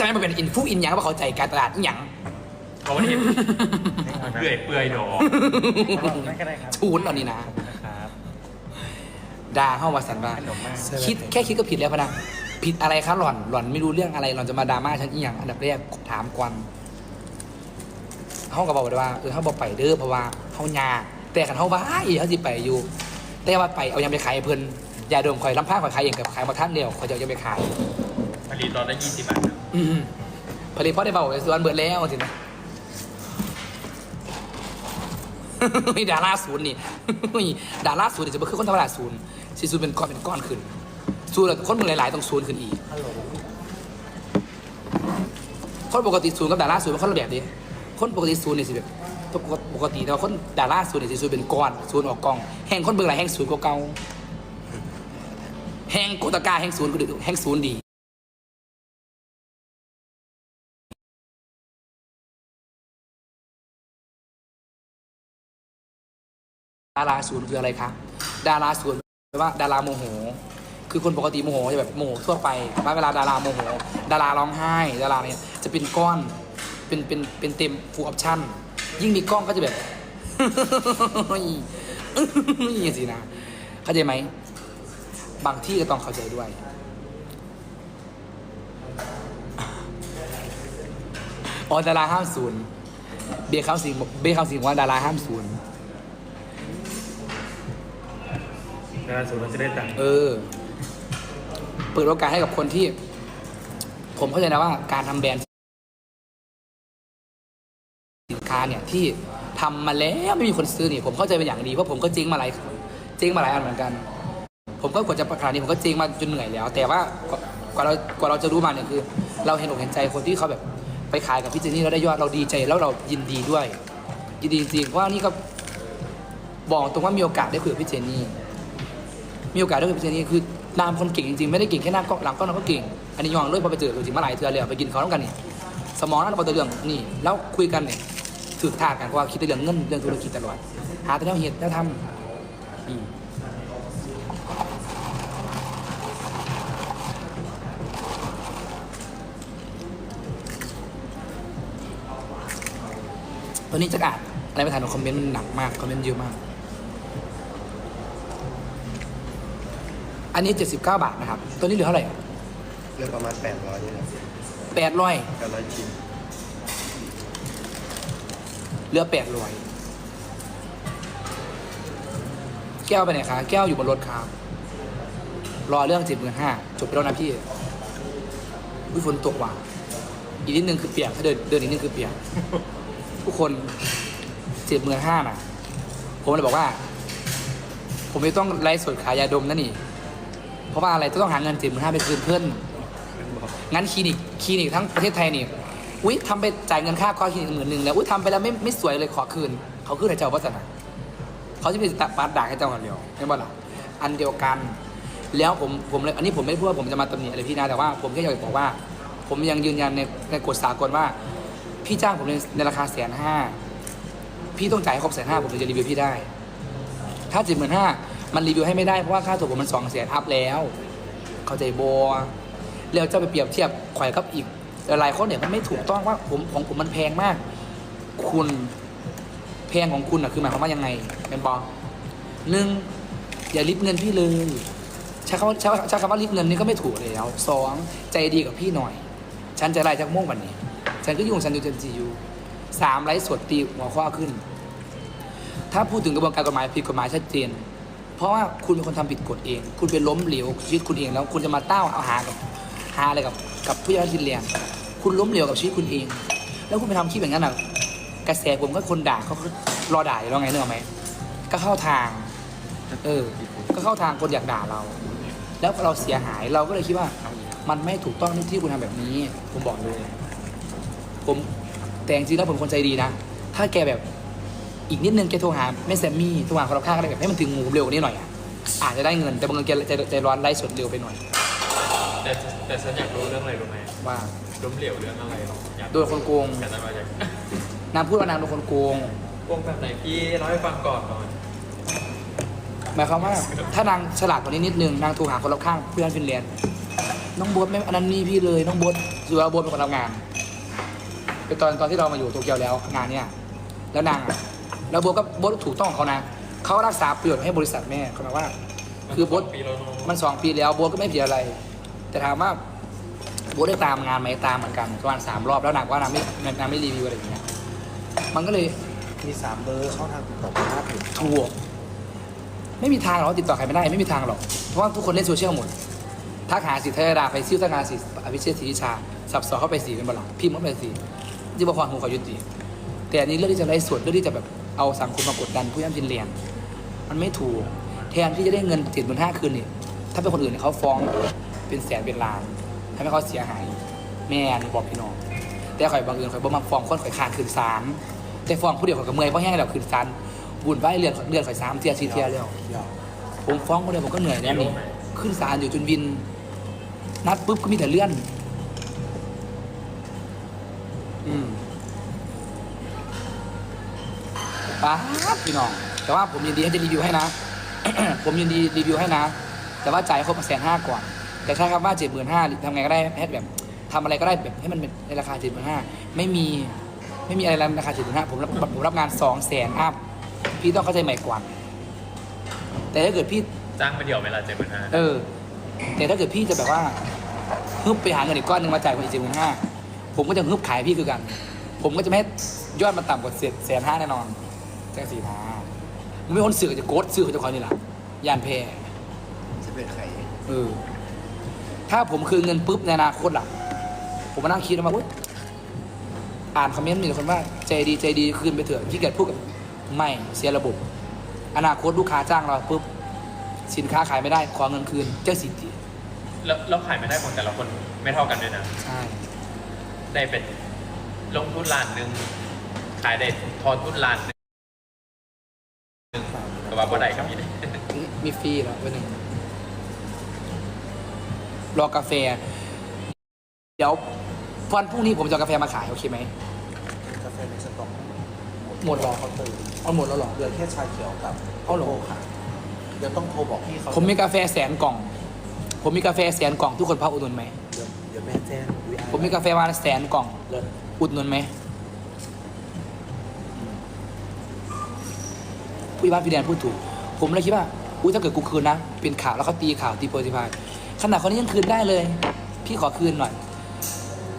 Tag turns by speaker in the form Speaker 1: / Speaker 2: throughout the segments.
Speaker 1: จะไม่มาเป็นอินฟูอินหยังว่าเข้าใจการตลาดอิหยัง
Speaker 2: เขาไม่เห็นเปื่อยเปื่อยดอก
Speaker 3: นั่นก็ได้ครับ
Speaker 1: ชูนเอานี่นะ
Speaker 3: นะ ครับ
Speaker 1: ด่าเข้ามาสันว่า
Speaker 3: ขนมมาก
Speaker 1: คิดแค่คิดก็ผิดแล้วพะนะผิดอะไรคะหล่อนหล่อนไม่รู้เรื่องอะไรหล่อนจะมาดราม่าฉันอีหยังอันดับแรกถามก่อนเขาก็บอกว่าเออเขาบอกไปเด้อเพราะว่าเขายากแต่ขันเขาว่าไอ้เขาสิไปอยู่ แต่ว่าไปเอายังไปขายให้เพิ่นอย่าโดมคอยลำพ้าคอยขายเองกับขายมาท่านเดียวคอยจะเอายังไปขาย
Speaker 2: ผลิตตอนได้ยี่สิบบาท
Speaker 1: อืมผลิตเพราะได้เบาสวนเบิดแล้วสินะมีดาราศูนย์นี่ ดาราศูนย์นี่จะเป็นคือคนธรรมดาศูนย์ซีศูนย์เป็นก้อนเป็นก้อนขึ้นศูนย์แล้วคนมึงหลายๆต้องศูนย์ขึ้นอีก
Speaker 3: ฮัลโหล
Speaker 1: คนปกติศูนย์กับดาราศูนย์มันคนละแบบดิคนปกติศูนย์นี่สิแบบปกติแต่ว่าคนดาราศูนย์นี่สิศูนย์เป็นก้อนศูนย์ออกกล้อง แห่งคนเบิ่งหลายแห่งศูนย์กว่าเก่าแห่งโกตากาแห่งศูนย์ก็ดีแห่งศูนย์ดีาราศูนย์คืออะไรคะดาราศูนย์แปลว่าดาราโมโห คือคนปกติโมโหจะแบบโมโหทั่วไปแต่ว่าเวลาดาราโมโห ดาราร้องไห้ ดาราเนี่ยจะเป็นก้อน เป็นเป็นเป็นเต็มฟูลออปชั่น ยิ่งมีกล้องก็จะแบบอย่สินะเข้าใจไหม บางที่ก็ต้องเข้าใจด้วยอ๋อดาราห้ามศูนย์เบียร์เขาสิงเบียร์เขาสิงว่าดาราห้ามศูนย์
Speaker 2: ดารสูงเราจะได้ตังค์
Speaker 1: เออ เปิดโอกาสให้กับคนที่ ผมเข้าใจนะว่าการทำแบรนด์สินค้าเนี่ยที่ทำมาแล้วไม่มีคนซื้อนี่ผมเข้าใจเป็นอย่างดี เพราะผมก็เจ๊งมาหลายเจ๊งมาหลายอันเหมือนกัน ผมก็กว่าจะประกาศนี้ผมก็เจ๊งมาจนเหนื่อยแล้ว แต่ว่ากว่ากว่าเรากว่าเราจะรู้มาเนี่ยคือ เราเห็นอกเห็นใจคนที่เขาแบบไปขายกับพี่เจนนี่แล้วได้ยอดเราดีใจแล้วเรายินดีด้วยยินดีจริงๆเพราะว่านี่ก็บอกตรงว่ามีโอกาสได้คุยกับพี่เจนนี่ มีโอกาสได้คุยกับพี่เจนนี่คือนามคนเก่งจริงๆไม่ได้เก่งแค่หน้ากล้องหลังกล้องเราก็เก่งอันนี้ยองเลยพอไปเจอตัวจริงมาหลายเทือเลยอะไปกินเขาต้องกันนี่สมองนั่นพอตัวเรื่องนี่ แล้วคุยกันเนี่ยถือท่ากันเพราะว่าคิดแต่เรื่องเงินเรื่องธุรกิจตลอดหาแต่แนวเหตุแนวทำอืมตอนนี้จะอ่านอะไรไม่ทันคอมเมนต์มันหนักมาก คอมเมนต์เยอะมาก อันนี้ 79 บาทนะครับ ตัวนี้เหลือเท่าไหร่
Speaker 4: เรื่องประมาณแปดร้อยนี่แหละ
Speaker 1: แปดร้อย
Speaker 4: แปดร้อยชิ้น
Speaker 1: เหลือแปดร้อยแก้วไปไหนคะแก้วอยู่บนรถครับ รอเรื่องเจ็ดหมื่นห้าจบไปแล้วนะพี่อุ้ยฝนตกว่ะอีกนิดนึงคือเปียกถ้าเดินเดินอีกนิดนึงคือเปียก ทุกคนเจ็ดหมื่นห้าน่ะ ผมเลยบอกว่า ผมไม่ต้องไลฟ์สดขายยาดมนะนี่ เพราะว่าอะไรต้องหาเงินเจ็ดหมื่นห้าไปคืนเพื่อนงั้นคลินิกคลินิกทั้งประเทศไทยนี่อุ้ยทำไปจ่ายเงินค่าคอร์สคลินิกหมื่นหนึ่งแล้วอุ้ยทำไปแล้วไม่ไม่สวยเลยขอคืน เขาคืนให้เจ้าวัฒนะเขาจะมีตัดปาดด่าให้เจ้าคนเดียวไม่บ่ล่ะอันเดียวกัน แล้วผมผมเลยอันนี้ผมไม่ได้พูดว่าผมจะมาตำหนิอะไรพี่นะแต่ว่าผมแค่อยากจะบอกว่า ผมยังยืนยันในในกฎสากลว่า พี่จ้างผมในในราคาแสนห้าพี่ต้องจ่ายให้ครบแสนห้าผมถึงจะรีวิวพี่ได้ ถ้าเจ็ดหมื่นห้า มันรีวิวให้ไม่ได้เพราะว่าค่าตัวผมมันสองแสนอัพแล้ว เข้าใจโบแล้วจะไปเปรียบเทียบข่อยกับอีกหลายคนเนี่ยมันไม่ถูกต้องว่าผมของผมมันแพงมาก คุณแพงของคุณอะคือหมายความว่ายังไงเป็นบอหนึ่งอย่าริบเงินพี่เลยใช้คำว่าใช้ใช้คำว่าริบเงินนี่ก็ไม่ถูกแล้วสองใจดีกับพี่หน่อย ฉันจะไล่จากโม่วงวันนี้ ฉันก็ยุ่งฉันอยู่จนจีอยู่สามไลฟ์สดตีหัวข้อขึ้น ถ้าพูดถึงกระบวนการกฎหมายผิดกฎหมายชัดเจน เพราะว่าคุณเป็นคนทำผิดกฎเอง คุณไปล้มเหลวชีวิตคุณเองแล้วคุณจะมาเต้าเอาหากับหาอะไรกับกับผู้ใหญ่ที่เรียนคุณล้มเหลวกับชีวิตคุณเอง แล้วคุณไปทำคลิปอย่างนั้นอะกระแสผมก็คนด่าเขาก็รอด่าอยู่แล้วไงเนกอะไหมก็เข้าทาง เออ ก็เข้าทางคนอยากด่าเรา แล้วเราเสียหายเราก็เลยคิดว่า มันไม่ถูกต้องที่คุณทำแบบนี้ ผมบอกเลย ผมแต่จริงแล้วผมคนใจดีนะ ถ้าแกแบบ อีกนิดนึงแกโทรหาแม่แซมมี่โทรหาคนรอบข้างก็ได้แบบให้มันถึงหมูเร็วกว่านี้หน่อยอะอาจจะได้เงินแต่บางทีแกใจใจร้อนไล่สดเร็วไปหน่อย
Speaker 2: แต่แต่ฉันอยากรู้เรื่องอะไรรู้ไหม
Speaker 1: ว่า
Speaker 2: ล้มเหลวเรื่องอะไรหรออยาก
Speaker 1: โดนคนโกง
Speaker 2: อยากจะมาจาก
Speaker 1: นางพูดว่านางโดนคนโกง
Speaker 2: โกงแบบไหนพี่เล่าให้ฟังก่อนหน่อย
Speaker 1: หมายความว่า ถ้านางฉลาดกว่านี้นิดนึงนางโทรหาคนรอบข้างเพื่อนฟินแลนด์น้องโบ๊ทไม่อันนั้นนี่พี่เลยน้องโบ๊ทคือว่าโบ๊ทเป็นคนทำงานเป็นตอนตอนที่เรามาอยู่โตเกียวแล้วงานเนี้ยแล้วนางอะ แล้วโบ๊ทก็โบ๊ทถูกต้องของเขานะเขารักษาประโยชน์ให้บริษัทแม่เขาบอกว่า คือโบ๊ท
Speaker 2: ปีแล้วเนอะ
Speaker 1: มันสองปีแล้วโบ๊ทก็ไม่ผิดอะไร แต่ถามว่าโบ๊ทได้ตามงานไหมตามเหมือนกันประมาณสามรอบแล้วนางว่านางไม่นางไม่รีวิวอะไรอย่างเงี้ยมันก็เลย
Speaker 3: มีสามเบอร์เข้าทางติดต่อมาถึง
Speaker 1: ถูกไม่มีทางหรอกติดต่อใครไม่ได้ไม่มีทางหรอกเพราะว่าทุกคนเล่นโซเชียลหมดทักหาสิทธยดาไปซิ่วทักหาสิอภิเชษศรีวิชา สับสอเข้าไปสีเป็นบอลลังพิมพ์เข้าไปสีที่บอพรหูขอยุติ แต่อันนี้เรื่องที่จะไล่สดเรื่องที่จะแบบ เอาสังคมมากดดันผู้ย่ำกินเลียง มันไม่ถูก แทนที่จะได้เงินเจ็ดหมื่นห้าคืนนี่ถ้าเป็นคนอื่นเขาฟ้องเป็นแสนเป็นล้านทำให้เขาเสียหาย แม่นบอกพี่น้องแต่ข่อยบางเอิญข่อยบ่มาฟ้องคนข่อยคานคืนศาลแต่ฟ้องผู้เดียวข่อยก็เมื่อยเพราะแห้งแล้วคืนศาลบุญไว้เรือนเรือนข่อยสามเทียสี่เทียแล้ว
Speaker 3: เดี๋ยว
Speaker 1: ผมฟ้องคนเดียวผมก็เหนื่อยแล้วนี่ขึ้นศาลอยู่จนวิน นัดปุ๊บก็มีแต่เลื่อน อืม ป้าดพี่น้อง แต่ว่าผมยินดีให้จะรีวิวให้นะ ผมยินดีรีวิวให้นะ แต่ว่าจ่ายให้ครบแสนห้าก่อน แต่ใช้คำว่าเจ็ดหมื่นห้าทำไงก็ได้ให้แบบทำอะไรก็ได้แบบให้มันเป็นในราคาเจ็ดหมื่นห้าไม่มีไม่มีอะไรในราคาเจ็ดหมื่นห้าผมรับผมรับงานสองแสนอัพพี่ต้องเข้าใจใหม่ก่อนแต่ถ้าเกิดพี่
Speaker 2: จ้างไปเดียวเวลาเจ็ดหมื่นห้า
Speaker 1: เออ แต่ถ้าเกิดพี่จะแบบว่าฮึบไปหาเงินอีกก้อนหนึ่งมาจ่ายคนอีกเจ็ดหมื่นห้าผมก็จะฮึบขายพี่คือกัน ผมก็จะไม่ให้ยอดมันต่ำกว่าแสนห้าแน่นอนแจ้งสี่ห้ามึงไม่คนสื่อจะโกดสื่อเขาจะคอยนี่แหละยานแพร่
Speaker 4: จะเป็นใคร
Speaker 1: เออถ้าผมคืนเงินปุ๊บในอนาคตล่ะ ผมมานั่งคิดแล้วมาอุ๊ยอ่านคอมเมนต์มีแต่คนว่าใจดีใจดีคืนไปเถอะที่เกิดพูดกับไม่เสียระบบ อนาคตลูกค้าจ้างเราปุ๊บสินค้าขายไม่ได้ขอเงินคืนเจ้าสิทธิ
Speaker 2: แล้วแล้วขายไม่ได้ของแต่ละคนไม่เท่ากันด้วยนะ
Speaker 1: ใช่
Speaker 2: ได้เป็นลงทุนล้านหนึ่งขายได้ทอนทุนล้านหนึ่งแต่ ว่าบ่ได้ก็มีได้
Speaker 1: นี่มีฟรีเหรอวันหนึ่งรอกาแฟ เดี๋ยววันพรุ่งนี้ผมจะเอากาแฟมาขายโอเคไหม
Speaker 3: กาแฟในสต็อก
Speaker 1: หมดเหรอ
Speaker 3: เขาตื่น
Speaker 1: เอาหมดแล้วเหรอ
Speaker 3: เหลือแค่ชาเขียวกับ
Speaker 1: เอาเหรอ
Speaker 3: โค่ะเดี๋ยวต้องโทรบอกพี่เขา
Speaker 1: ผมมีกาแฟแสนกล่อง ผมมีกาแฟแสนกล่องทุกคนพาอุดหนุนไหม
Speaker 3: เดี๋ยวเดี๋ยวแม่แจ้ง VI
Speaker 1: ผมมีกาแฟมาแสนกล่อง
Speaker 3: เลิศ
Speaker 1: อุดหนุนไหม พี่บ้านพี่แดนพูดถูก ผมเลยคิดว่าอุ้ยถ้าเกิดกูคืนนะ เป็นข่าวแล้วเขาตีข่าวตีโพสิพายขนาดคนนี้ยังคืนได้เลย พี่ขอคืนหน่อย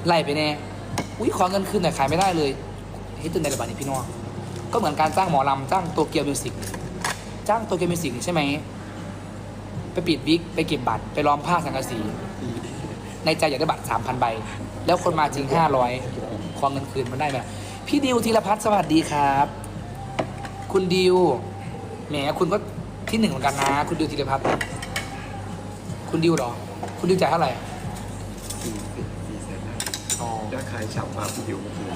Speaker 1: ไล่ไปแน่อุ้ยขอเงินคืนหน่อยขายไม่ได้เลยเฮ้ยตื่นในระบาดนี้พี่น้องก็เหมือนการจ้างหมอลำจ้างโตเกียวมิวสิกจ้างโตเกียวมิวสิกใช่ไหมไปปิดวิกไปเก็บบัตรไปล้อมผ้าสังกะสี ในใจอยากได้บัตรสามพันใบ แล้วคนมาจริงห้าร้อยขอเงินคืนมันได้ไหมพี่ดิวธีรพัฒน์สวัสดีครับ คุณดิว แหมคุณก็ที่หนึ่งเหมือนกันนะ คุณดิวธีรพัฒน์คุณดิวเหรอ คุณดิวจ่ายเท่าไหร่
Speaker 4: สี่สิบสี่แสนห้า
Speaker 1: อ๋อ ย
Speaker 4: อดขายฉ่ำมากพี่ดิวเมื่อคืน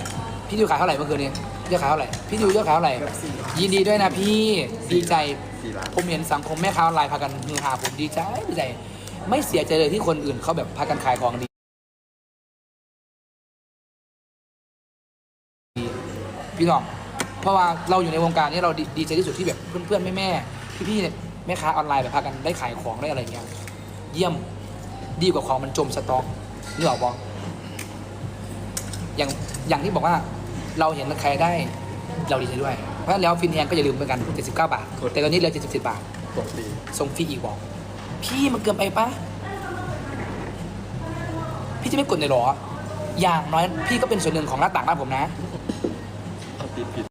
Speaker 1: พี่ดิวขายเท่าไหร่เมื่อคืนนี้ยอดขายเท่าไหร่ พี่ดิวยอดขายเท่าไหร่
Speaker 4: เกือบสี่ล้าน
Speaker 1: ยินดีด้วยนะพี่ ดีใจ
Speaker 4: สี่ล้าน
Speaker 1: ผมเห็นสังคมแม่ค้าออนไลน์พากันฮือฮาผมดีใจดีใจ ไม่เสียใจเลยที่คนอื่นเขาแบบพากันขายของดีพี่น้อง เพราะว่าเราอยู่ในวงการนี้เราดีดีใจที่สุดที่แบบเพื่อนๆแม่แม่พี่พี่ๆแม่ค้าออนไลน์แบบพากันได้ขายของได้อะไรเงี้ยเยี่ยมดีกว่าของมันจมสต็อกนึกออกปะอย่างอย่างที่บอกว่าเราเห็นใครได้เราดีใจด้วย เพราะฉะนั้นแล้วฟินแฮงก็อย่าลืมเหมือนกัน 79 บาทแต่ตอนนี้เหลือ77 บาท
Speaker 4: ปกติ
Speaker 1: ส่งฟรีอีกบอกพี่มันเกินไปปะพี่จะไม่กดเลยเหรอ อย่างน้อยพี่ก็เป็นส่วนหนึ่งของหน้าต่างบ้านผมนะ
Speaker 4: เอาติดผิด